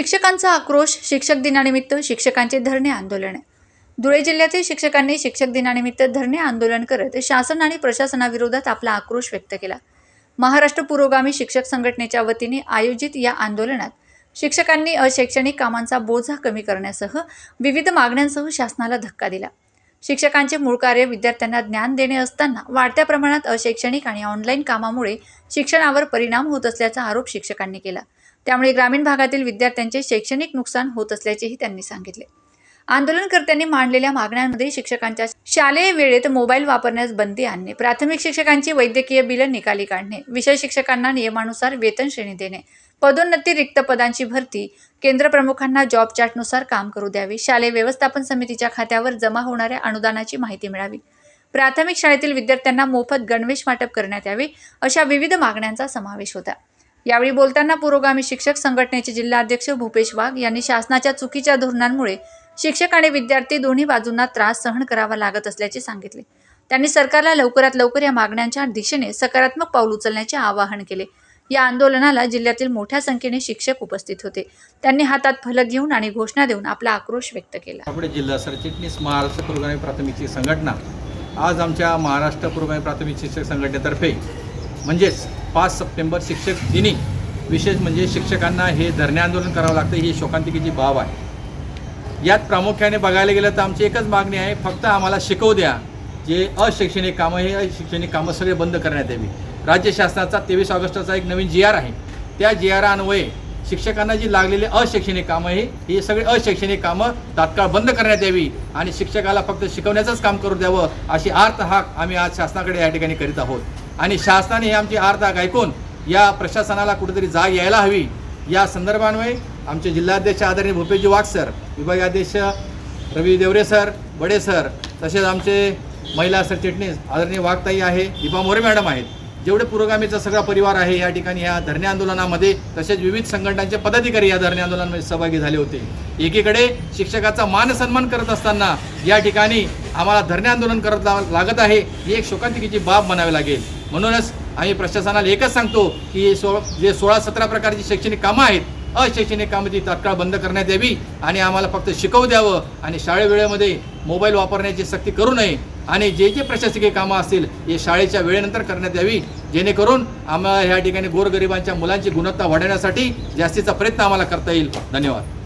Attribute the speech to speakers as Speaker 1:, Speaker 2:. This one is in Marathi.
Speaker 1: शिक्षकांचा आक्रोश शिक्षक दिनानिमित्त शिक्षकांचे धरणे आंदोलन. धुळे जिल्ह्यातील शिक्षकांनी शिक्षक दिनानिमित्त धरणे आंदोलन करत शासन आणि प्रशासनाविरोधात आपला आक्रोश व्यक्त केला. महाराष्ट्र पुरोगामी शिक्षक संघटनेच्या वतीने आयोजित या आंदोलनात शिक्षकांनी अशैक्षणिक कामांचा बोजा कमी करण्यासह विविध मागण्यांसह शासनाला धक्का दिला. शिक्षकांचे मूळ कार्य विद्यार्थ्यांना ज्ञान देणे असताना वाढत्या प्रमाणात अशैक्षणिक आणि ऑनलाईन कामामुळे शिक्षणावर परिणाम होत असल्याचा आरोप शिक्षकांनी केला. त्यामुळे ग्रामीण भागातील विद्यार्थ्यांचे शैक्षणिक नुकसान होत असल्याचेही त्यांनी सांगितले. आंदोलनकर्त्यांनी मांडलेल्या मागण्यांमध्ये शिक्षकांच्या शालेय वेळेत मोबाईल वापरण्यास बंदी आणणे प्राथमिक शिक्षकांची वैद्यकीय बिलं निकाली काढणे विषय शिक्षकांना नियमानुसार वेतन श्रेणी देणे पदोन्नती रिक्त पदांची भरती केंद्र प्रमुखांना जॉब चार्टनुसार काम करू द्यावी शालेय व्यवस्थापन समितीच्या खात्यावर जमा होणाऱ्या अनुदानाची माहिती मिळावी प्राथमिक शाळेतील विद्यार्थ्यांना मोफत गणवेश वाटप करण्यात यावे अशा विविध मागण्यांचा समावेश होता. यावेळी बोलताना पुरोगामी शिक्षक संघटनेचे जिल्हाध्यक्ष भूपेश वाघ यांनी शासनाच्या चुकीच्या धोरणांमुळे शिक्षक आणि विद्यार्थी दोन्ही बाजूंना त्रास सहन करावा लागत असल्याचे सांगितले. त्यांनी सरकारला लवकरात लवकर या मागण्यांच्या दिशेने सकारात्मक पाऊल उचलण्याचे आवाहन केले. या आंदोलनाला जिल्ह्यातील मोठ्या संख्येने शिक्षक उपस्थित होते. त्यांनी हातात फलक घेऊन आणि घोषणा देऊन आपला आक्रोश व्यक्त केला.
Speaker 2: आपले जिल्हा सरचिटणीस महाराष्ट्र पुरोगामी प्राथमिक शिक्षक संघटना आज आमच्या महाराष्ट्र पुरोगामी प्राथमिक शिक्षक संघटनेतर्फे म्हणजेच पाच सप्टेंबर शिक्षक दिनी विशेष म्हणजे शिक्षकांना हे धरणे आंदोलन करावं लागतं ही शोकांतिकेची बाब आहे. यात प्रामुख्याने बघायला गेलं तर आमची एकच मागणी आहे फक्त आम्हाला शिकवू द्या. जे अशैक्षणिक कामं हे अशैक्षणिक कामं सगळे बंद करण्यात यावी. राज्य शासनाचा तेवीस ऑगस्टचा एक नवीन जी आर आहे. त्या जी आर अन्वये शिक्षकांना जी लागलेली अशैक्षणिक कामं आहे ही सगळी अशैक्षणिक कामं तात्काळ बंद करण्यात यावी आणि शिक्षकाला फक्त शिकवण्याचंच काम करू द्यावं अशी आर्त हाक आम्ही आज शासनाकडे या ठिकाणी करीत आहोत. आणि शासनाने ही आमची आर्त ऐकून या प्रशासनाला कुठेतरी जाग यायला हवी. या संदर्भान्वये आमचे जिल्हाध्यक्ष आदरणीय भूपेशजी वाघ सर विभागाध्यक्ष रवी देवरे सर बडे सर तसेच आमचे महिला सरचिटणीस आदरणीय वाघताई आहे दीपा मोरे मॅडम आहेत. जेवढे पुरोगामीचा सगळा परिवार आहे या ठिकाणी या धरणे आंदोलनामध्ये तसेच विविध संघटनांचे पदाधिकारी या धरणे आंदोलनामध्ये सहभागी झाले होते. एकीकडे शिक्षकाचा मान सन्मान करत असताना या ठिकाणी आम्हाला धरणे आंदोलन करत लागत आहे ही एक शोकांतिकेची बाब म्हणावी लागेल. म्हणूनच आम्ही प्रशासनाला एकच सांगतो की सो जे सोळा सतरा प्रकारची शैक्षणिक कामं आहेत अशैक्षणिक कामं ती तात्काळ बंद करण्यात यावी आणि आम्हाला फक्त शिकवू द्यावं आणि शाळे वेळेमध्ये मोबाईल वापरण्याची सक्ती करू नये आणि जे जे प्रशासकीय कामं असतील हे शाळेच्या वेळेनंतर करण्यात यावी. जेणेकरून आम्हाला ह्या ठिकाणी गोरगरिबांच्या मुलांची गुणवत्ता वाढवण्यासाठी जास्तीचा प्रयत्न आम्हाला करता येईल. धन्यवाद.